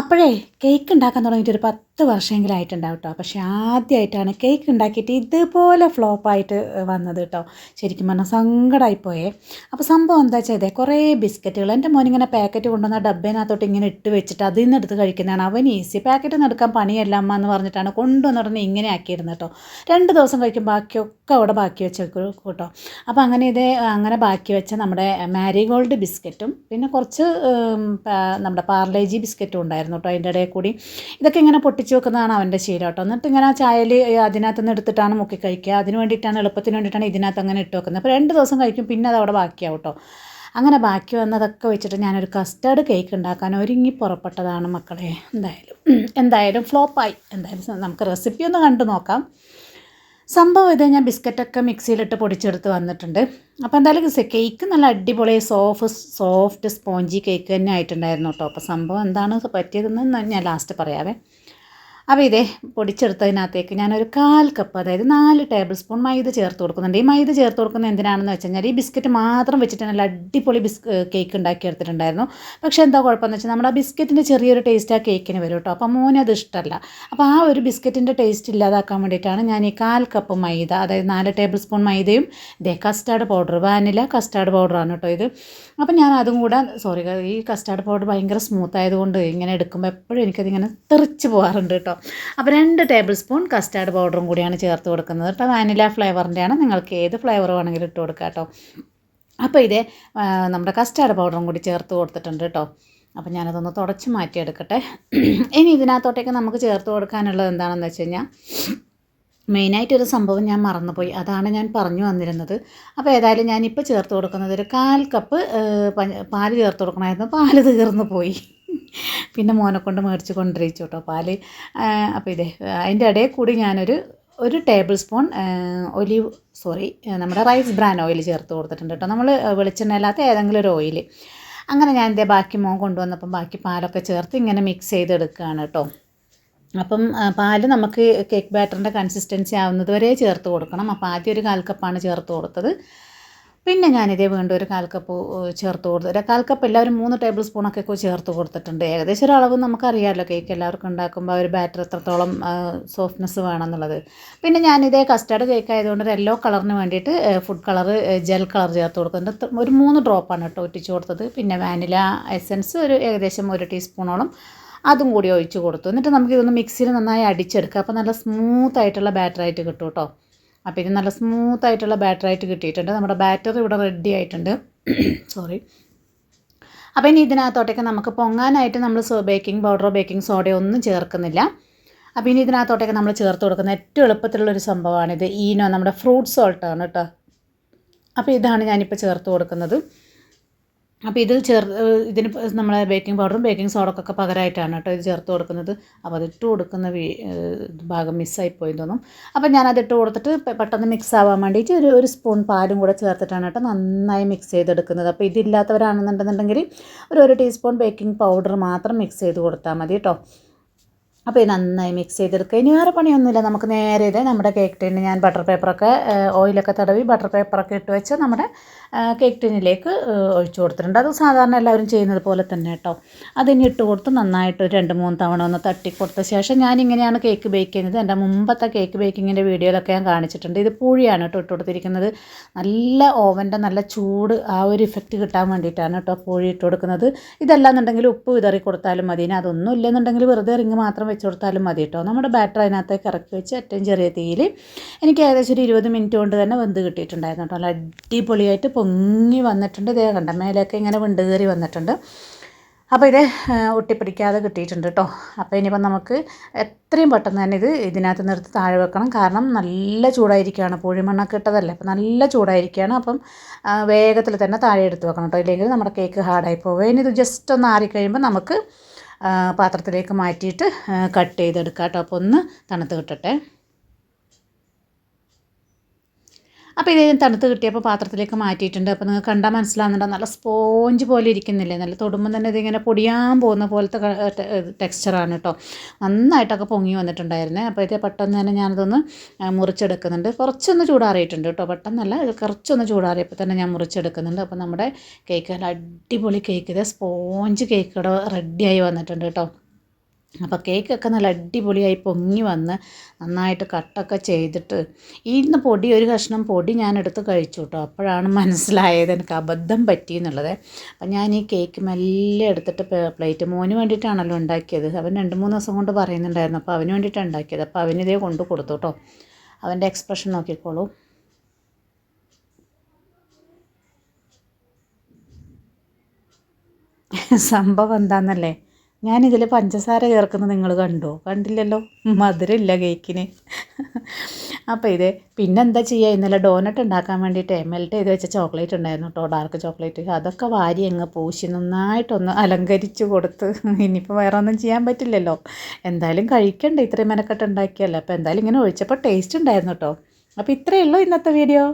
അപ്പോഴേ കേക്ക് ഉണ്ടാക്കാൻ തുടങ്ങിയിട്ട് ഒരു പത്ത് വർഷമെങ്കിലും ആയിട്ടുണ്ടാവും കേട്ടോ പക്ഷേ ആദ്യമായിട്ടാണ് കേക്ക് ഉണ്ടാക്കിയിട്ട് ഇതുപോലെ ഫ്ലോപ്പായിട്ട് വന്നത് കേട്ടോ ശരിക്കും പറഞ്ഞാൽ സങ്കടമായിപ്പോയേ അപ്പോൾ സംഭവം എന്താ ഇതേ കുറേ ബിസ്ക്കറ്റുകൾ എന്റെ മോനിങ്ങനെ പാക്കറ്റ് കൊണ്ടുവന്ന ഡബ്ബേനകത്തോട്ട് ഇങ്ങനെ ഇട്ട് വെച്ചിട്ട് അതിൽ നിന്ന് എടുത്ത് കഴിക്കുന്നതാണ്. അവൻ ഈസി പാക്കറ്റ് നിന്ന് എടുക്കാൻ പണിയല്ല അമ്മ എന്ന് പറഞ്ഞിട്ടാണ് കൊണ്ടുവന്നിടന്ന് ഇങ്ങനെ ആക്കിയിരുന്നത് കേട്ടോ രണ്ട് ദിവസം കഴിക്കും ബാക്കിയൊക്കെ അവിടെ ബാക്കി വെച്ച് കേട്ടോ അപ്പോൾ അങ്ങനെ ഇതേ അങ്ങനെ ബാക്കി വെച്ച നമ്മുടെ മാരിഗോൾഡ് ബിസ്ക്കറ്റും പിന്നെ കുറച്ച് നമ്മുടെ പാർലേജി ബിസ്ക്കറ്റും ഉണ്ടായിരുന്നു കേട്ടോ അതിന്റെ ഇടയിൽ കൂടി. ഇതൊക്കെ ഇങ്ങനെ പൊട്ടിച്ച് വെക്കുന്നതാണ് അവന്റെ ശീലം കേട്ടോ. എന്നിട്ട് ഇങ്ങനെ ചായയിൽ അതിനകത്ത് നിന്ന് എടുത്തിട്ടാണ് മുക്കി കഴിക്കുക. അതിന് വേണ്ടിയിട്ടാണ് എളുപ്പത്തിന് വേണ്ടിയിട്ടാണ് ഇതിനകത്ത് അങ്ങനെ ഇട്ട് വെക്കുന്നത്. അപ്പോൾ രണ്ട് ദിവസം കഴിക്കും പിന്നെ അത് അവിടെ ബാക്കിയാവും കേട്ടോ. അങ്ങനെ ബാക്കി വന്നതൊക്കെ വെച്ചിട്ട് ഞാനൊരു കസ്റ്റേർഡ് കേക്ക് ഉണ്ടാക്കാൻ ഒരുങ്ങി പുറപ്പെട്ടതാണ് മക്കളെ. എന്തായാലും എന്തായാലും ഫ്ലോപ്പായി. എന്തായാലും നമുക്ക് റെസിപ്പി ഒന്ന് കണ്ടു നോക്കാം. സംഭവം ഇത് ഞാൻ ബിസ്ക്കറ്റൊക്കെ മിക്സിയിലിട്ട് പൊടിച്ചെടുത്ത് വന്നിട്ടുണ്ട്. അപ്പോൾ എന്തായാലും കേക്ക് നല്ല അടിപൊളി സോഫ്റ്റ് സോഫ്റ്റ് സ്പോഞ്ചി കേക്ക് തന്നെ ആയിട്ടുണ്ടായിരുന്നു കേട്ടോ. അപ്പോൾ സംഭവം എന്താണ് പറ്റിയതെന്ന് ഞാൻ ലാസ്റ്റ് പറയാവേ. അപ്പോൾ ഇതേ പൊടിച്ചെടുത്തതിനകത്തേക്ക് ഞാനൊരു കാൽ കപ്പ് അതായത് നാല് ടേബിൾ സ്പൂൺ മൈദ ചേർത്ത് കൊടുക്കുന്നുണ്ട്. ഈ മൈദ ചേർത്ത് കൊടുക്കുന്നത് എന്തിനാണെന്ന് വെച്ച് കഴിഞ്ഞാൽ ഈ ബിസ്ക്കറ്റ് മാത്രം വെച്ചിട്ട് നല്ല അടിപൊളി ബിസ് കേക്ക് ഉണ്ടാക്കി എടുത്തിട്ടുണ്ടായിരുന്നു. പക്ഷേ എന്താ കുഴപ്പമെന്ന് വെച്ചാൽ നമ്മുടെ ആ ബിസ്ക്കറ്റിന്റെ ചെറിയൊരു ടേസ്റ്റ് ആ കേക്കിന് വരും കേട്ടോ. അപ്പോൾ മോന് അത് ഇഷ്ടമല്ല അപ്പോൾ ആ ഒരു ബിസ്ക്കറ്റിന്റെ ടേസ്റ്റ് ഇല്ലാതാക്കാൻ വേണ്ടിയിട്ടാണ് ഞാൻ ഈ കാൽ കപ്പ് മൈദ അതായത് നാല് ടേബിൾ സ്പൂൺ മൈദയും ഇതേ കസ്റ്റാർഡ് പൗഡർ വാനില കസ്റ്റാർഡ് പൗഡറാണ് കേട്ടോ ഇത്. അപ്പോൾ ഞാൻ അതും കൂടെ സോറി ഈ കസ്റ്റാർഡ് പൗഡർ ഭയങ്കര സ്മൂത്ത് ആയതുകൊണ്ട് ഇങ്ങനെ എടുക്കുമ്പോൾ എപ്പോഴും എനിക്കതിങ്ങനെ തെറിച്ച് പോകാറുണ്ട് കേട്ടോ. അപ്പോൾ രണ്ട് ടേബിൾ സ്പൂൺ കസ്റ്റാർഡ് പൗഡറും കൂടിയാണ് ചേർത്ത് കൊടുക്കുന്നത് കേട്ടോ. വാനില ഫ്ലേവറിന്റെയാണ് നിങ്ങൾക്ക് ഏത് ഫ്ലേവർ വേണമെങ്കിലും ഇട്ട് കൊടുക്കാം കേട്ടോ. അപ്പോൾ ഇതേ നമ്മുടെ കസ്റ്റാർഡ് പൗഡറും കൂടി ചേർത്ത് കൊടുത്തിട്ടുണ്ട് കേട്ടോ. അപ്പോൾ ഞാനതൊന്ന് തുടച്ച് മാറ്റിയെടുക്കട്ടെ. ഇനി ഇതിനകത്തോട്ടേക്ക് നമുക്ക് ചേർത്ത് കൊടുക്കാനുള്ളത് എന്താണെന്ന് വെച്ച് കഴിഞ്ഞാൽ മെയിനായിട്ടൊരു സംഭവം ഞാൻ മറന്നുപോയി. അതാണ് ഞാൻ പറഞ്ഞു വന്നിരുന്നത്. അപ്പോൾ ഏതായാലും ഞാനിപ്പോൾ ചേർത്ത് കൊടുക്കുന്നത് ഒരു കാൽ കപ്പ് പാൽ ചേർത്ത് കൊടുക്കണമായിരുന്നു. പാൽ തീർന്നു പോയി. പിന്നെ മോനെ കൊണ്ട് മേടിച്ച് കൊണ്ടിരിച്ചു കേട്ടോ പാൽ. അപ്പോൾ ഇതേ അതിന്റെ ഇടയിൽ കൂടി ഞാനൊരു ഒരു ടേബിൾ സ്പൂൺ ഒലിവ് സോറി നമ്മുടെ റൈസ് ബ്രാൻ ഓയിൽ ചേർത്ത് കൊടുത്തിട്ടുണ്ട് കേട്ടോ. നമ്മൾ വെളിച്ചെണ്ണ അല്ലാത്ത ഏതെങ്കിലും ഒരു ഓയിൽ അങ്ങനെ ഞാൻ ഇതേ ബാക്കി മോൻ കൊണ്ടുവന്നപ്പം ബാക്കി പാലൊക്കെ ചേർത്ത് ഇങ്ങനെ മിക്സ് ചെയ്തെടുക്കുകയാണ് കേട്ടോ. അപ്പം പാൽ നമുക്ക് കേക്ക് ബാറ്ററിന്റെ കൺസിസ്റ്റൻസി ആവുന്നത് വരെ ചേർത്ത് കൊടുക്കണം. അപ്പോൾ ആദ്യം ഒരു കാൽ കപ്പാണ് ചേർത്ത് കൊടുത്തത്. പിന്നെ ഞാനിതേ വീണ്ടും ഒരു കാൽ കപ്പ് ചേർത്ത് കൊടുത്തു. ഒരു കാൽ കപ്പ് എല്ലാവരും മൂന്ന് ടേബിൾ സ്പൂണൊക്കെ ചേർത്ത് കൊടുത്തിട്ടുണ്ട്. ഏകദേശം ഒരു അളവ് നമുക്കറിയാമല്ലോ കേക്ക് എല്ലാവർക്കും ഉണ്ടാക്കുമ്പോൾ ഒരു ബാറ്റർ എത്രത്തോളം സോഫ്റ്റ്നെസ് വേണമെന്നുള്ളത്. പിന്നെ ഞാനിതേ കസ്റ്റർഡ് കേക്ക് ആയതുകൊണ്ട് ഒരു യെല്ലോ കളറിന് വേണ്ടിയിട്ട് ഫുഡ് കളർ ജെൽ കളർ ചേർത്ത് ഇത്ര- ഒരു മൂന്ന് ഡ്രോപ്പാണ് കേട്ടോ ഒറ്റിച്ച് കൊടുത്തത്. പിന്നെ വാനില എസൻസ് ഒരു ഏകദേശം ഒരു ടീസ്പൂണോളം അതും കൂടി ഒഴിച്ച് കൊടുത്തു. എന്നിട്ട് നമുക്ക് ഇതൊന്ന് മിക്സിയിൽ നന്നായി അടിച്ചെടുക്കുക അപ്പോൾ നല്ല സ്മൂത്ത് ആയിട്ടുള്ള ബാറ്ററായിട്ട് കിട്ടും കേട്ടോ. അപ്പോൾ ഇത് നല്ല സ്മൂത്ത് ആയിട്ടുള്ള ബാറ്ററായിട്ട് കിട്ടിയിട്ടുണ്ട്. നമ്മുടെ ബാറ്റർ ഇവിടെ റെഡി ആയിട്ടുണ്ട്. സോറി അപ്പോൾ ഇനി ഇതിനകത്തോട്ടേക്ക് നമുക്ക് പൊങ്ങാനായിട്ട് നമ്മൾ ബേക്കിംഗ് പൗഡറോ ബേക്കിംഗ് സോഡയോ ഒന്നും ചേർക്കുന്നില്ല. അപ്പോൾ ഇനി ഇതിനകത്തോട്ടേക്ക് നമ്മൾ ചേർത്ത് കൊടുക്കുന്ന ഏറ്റവും എളുപ്പത്തിലുള്ളൊരു സംഭവമാണിത്. ഈനോ നമ്മുടെ ഫ്രൂട്ട് സോൾട്ടാണ് കേട്ടോ അപ്പോൾ ഇതാണ് ഞാനിപ്പോൾ ചേർത്ത് കൊടുക്കുന്നത്. അപ്പോൾ ഇത് ചേർ ഇതിന് നമ്മൾ ബേക്കിംഗ് പൗഡറും ബേക്കിംഗ് സോഡക്കൊക്കെ പകരമായിട്ടാണ് കേട്ടോ ഇത് ചേർത്ത് കൊടുക്കുന്നത്. അപ്പോൾ അതിട്ട് കൊടുക്കുന്ന ഭാഗം മിസ്സായി പോയി തോന്നും. അപ്പോൾ ഞാനത് ഇട്ട് കൊടുത്തിട്ട് പെട്ടെന്ന് മിക്സ് ആവാൻ വേണ്ടിയിട്ട് ഒരു ഒരു സ്പൂൺ പാലും കൂടെ ചേർത്തിട്ടാണ് കേട്ടോ നന്നായി മിക്സ് ചെയ്തെടുക്കുന്നത്. അപ്പോൾ ഇതില്ലാത്തവരാണെന്നുണ്ടെന്നുണ്ടെങ്കിൽ ഒരു ഒരു ടീസ്പൂൺ ബേക്കിംഗ് പൗഡർ മാത്രം മിക്സ് ചെയ്ത് കൊടുത്താൽ മതി കേട്ടോ. അപ്പോൾ ഇത് നന്നായി മിക്സ് ചെയ്തെടുക്കുക. ഇനി വേറെ പണിയൊന്നുമില്ല. നമുക്ക് നേരെ ഇത് നമ്മുടെ കേക്ക് ടിന് ഞാൻ ബട്ടർ പേപ്പറൊക്കെ ഓയിലൊക്കെ തടവി ബട്ടർ പേപ്പറൊക്കെ ഇട്ട് വെച്ച് നമ്മുടെ കേക്ക് ടിന്നിലേക്ക് ഒഴിച്ചു കൊടുത്തിട്ടുണ്ട്. അത് സാധാരണ എല്ലാവരും ചെയ്യുന്നത് പോലെ തന്നെ കേട്ടോ. അതിനി ഇട്ട് കൊടുത്ത് നന്നായിട്ട് രണ്ട് മൂന്ന് തവണ ഒന്ന് തട്ടി കൊടുത്ത ശേഷം ഞാനിങ്ങനെയാണ് കേക്ക് ബേക്ക് ചെയ്യുന്നത്. എന്റെ മുമ്പത്തെ കേക്ക് ബേക്കിങ്ങിന്റെ വീഡിയോയിലൊക്കെ ഞാൻ കാണിച്ചിട്ടുണ്ട്. ഇത് പൂഴിയാണ് കേട്ടോ ഇട്ട് കൊടുത്തിരിക്കുന്നത്. നല്ല ഓവന്റെ നല്ല ചൂട് ആ ഒരു ഇഫക്റ്റ് കിട്ടാൻ വേണ്ടിയിട്ടാണ് കേട്ടോ പൂഴി ഇട്ട് കൊടുക്കുന്നത്. ഇതല്ലാന്നുണ്ടെങ്കിൽ ഉപ്പ് വിതറി കൊടുത്താലും മതി. അതൊന്നും ഇല്ലെന്നുണ്ടെങ്കിൽ വെറുതെ റിങ് മാത്രം കൊടുത്താലും മതി കേട്ടോ. നമ്മുടെ ബാറ്റർ അതിനകത്തേക്ക് ഇറക്കി വെച്ച് ഏറ്റവും ചെറിയ തീയിൽ എനിക്ക് ഏകദേശം ഒരു ഇരുപത് മിനിറ്റ് കൊണ്ട് തന്നെ വെന്ത് കിട്ടിയിട്ടുണ്ടായിരുന്നു കേട്ടോ. നല്ല അടിപൊളിയായിട്ട് പൊങ്ങി വന്നിട്ടുണ്ട്. ഇതേ കണ്ട മേലെയൊക്കെ ഇങ്ങനെ വെണ്ട് കയറി വന്നിട്ടുണ്ട്. അപ്പോൾ ഇത് ഒട്ടിപ്പിടിക്കാതെ കിട്ടിയിട്ടുണ്ട് കേട്ടോ. അപ്പോൾ ഇനിയിപ്പം നമുക്ക് എത്രയും പെട്ടെന്ന് തന്നെ ഇത് ഇതിനകത്ത് നിർത്തി താഴെ വെക്കണം. കാരണം നല്ല ചൂടായിരിക്കുകയാണ്. പൂഴിമണ്ണൊക്കെ ഇട്ടതല്ലേ? അപ്പോൾ നല്ല ചൂടായിരിക്കുകയാണ്. അപ്പം വേഗത്തിൽ തന്നെ താഴെ എടുത്ത് വെക്കണം കേട്ടോ. ഇല്ലെങ്കിൽ നമ്മുടെ കേക്ക് ഹാർഡായി പോകും. ഇനി ഇത് ജസ്റ്റ് ഒന്ന് ആറിക്കഴിയുമ്പോൾ നമുക്ക് പാത്രത്തിലേക്ക് മാറ്റിയിട്ട് കട്ട് ചെയ്തെടുക്കാം കേട്ടോ അപ്പോൾ ഒന്ന് തണുത്ത് കിട്ടട്ടെ. അപ്പോൾ ഇത് തണുത്ത് കിട്ടിയപ്പോൾ പാത്രത്തിലേക്ക് മാറ്റിയിട്ടുണ്ട്. അപ്പോൾ നിങ്ങൾക്ക് കണ്ടാൽ മനസ്സിലാകുന്നുണ്ടോ നല്ല സ്പോഞ്ച് പോലെ ഇരിക്കുന്നില്ലേ? നല്ല തൊടുമ്പോൾ തന്നെ ഇതിങ്ങനെ പൊടിയാൻ പോകുന്ന പോലത്തെ ടെക്സ്ചറാണ് കേട്ടോ നന്നായിട്ടൊക്കെ പൊങ്ങി വന്നിട്ടുണ്ടായിരുന്നേ. അപ്പോൾ ഇത് പെട്ടെന്ന് തന്നെ ഞാനതൊന്ന് മുറിച്ചെടുക്കുന്നുണ്ട്. കുറച്ചൊന്ന് ചൂടാറിയിട്ടുണ്ട് കേട്ടോ പെട്ടെന്നല്ല കുറച്ചൊന്ന് ചൂടാറിയപ്പോൾ തന്നെ ഞാൻ മുറിച്ചെടുക്കുന്നുണ്ട്. അപ്പോൾ നമ്മുടെ കേക്ക് നല്ല അടിപൊളി കേക്ക്. ഇത് സ്പോഞ്ച് കേക്ക് റെഡിയായി വന്നിട്ടുണ്ട് കേട്ടോ അപ്പോൾ കേക്കൊക്കെ നല്ല അടിപൊളിയായി പൊങ്ങി വന്ന് നന്നായിട്ട് കട്ടൊക്കെ ചെയ്തിട്ട് ഇന്ന് പൊടി ഒരു കഷ്ണം പൊടി ഞാൻ എടുത്ത് കഴിച്ചു കേട്ടോ അപ്പോഴാണ് മനസ്സിലായത് എനിക്ക് അബദ്ധം പറ്റി എന്നുള്ളത്. അപ്പം ഞാൻ ഈ കേക്ക് മെല്ലെ എടുത്തിട്ട് പ്ലേറ്റ് മോന് വേണ്ടിയിട്ടാണല്ലോ ഉണ്ടാക്കിയത്. അവൻ രണ്ട് മൂന്ന് ദിവസം കൊണ്ട് പറയുന്നുണ്ടായിരുന്നു. അപ്പോൾ അവന് വേണ്ടിയിട്ടാണ് ഉണ്ടാക്കിയത്. അപ്പോൾ അവനിതേ കൊണ്ട് കൊടുത്തു കേട്ടോ അവന്റെ എക്സ്പ്രഷൻ നോക്കിക്കോളൂ. സംഭവം എന്താണെന്നല്ലേ ഞാനിതിൽ പഞ്ചസാര ചേർക്കുന്നത് നിങ്ങൾ കണ്ടോ? കണ്ടില്ലല്ലോ. മധുരമില്ല കേക്കിന്. അപ്പോൾ ഇത് പിന്നെന്താ ചെയ്യുക ഇന്നലെ ഡോനട്ട് ഉണ്ടാക്കാൻ വേണ്ടിയിട്ട് മെൽറ്റ് ചെയ്ത് വെച്ച ചോക്ലേറ്റ് ഉണ്ടായിരുന്നു കേട്ടോ ഡാർക്ക് ചോക്ലേറ്റ് അതൊക്കെ വാരി അങ്ങ് പൂശി നന്നായിട്ടൊന്ന് അലങ്കരിച്ച് കൊടുത്ത്. ഇനിയിപ്പോൾ വേറെ ഒന്നും ചെയ്യാൻ പറ്റില്ലല്ലോ. എന്തായാലും കഴിക്കണ്ടേ? ഇത്രയും മെനക്കെട്ട് ഉണ്ടാക്കിയല്ലോ? അപ്പോൾ എന്തായാലും ഇങ്ങനെ ഒഴിച്ചപ്പോൾ ടേസ്റ്റ് ഉണ്ടായിരുന്നു കേട്ടോ അപ്പോൾ ഇത്രയേ ഉള്ളൂ ഇന്നത്തെ വീഡിയോ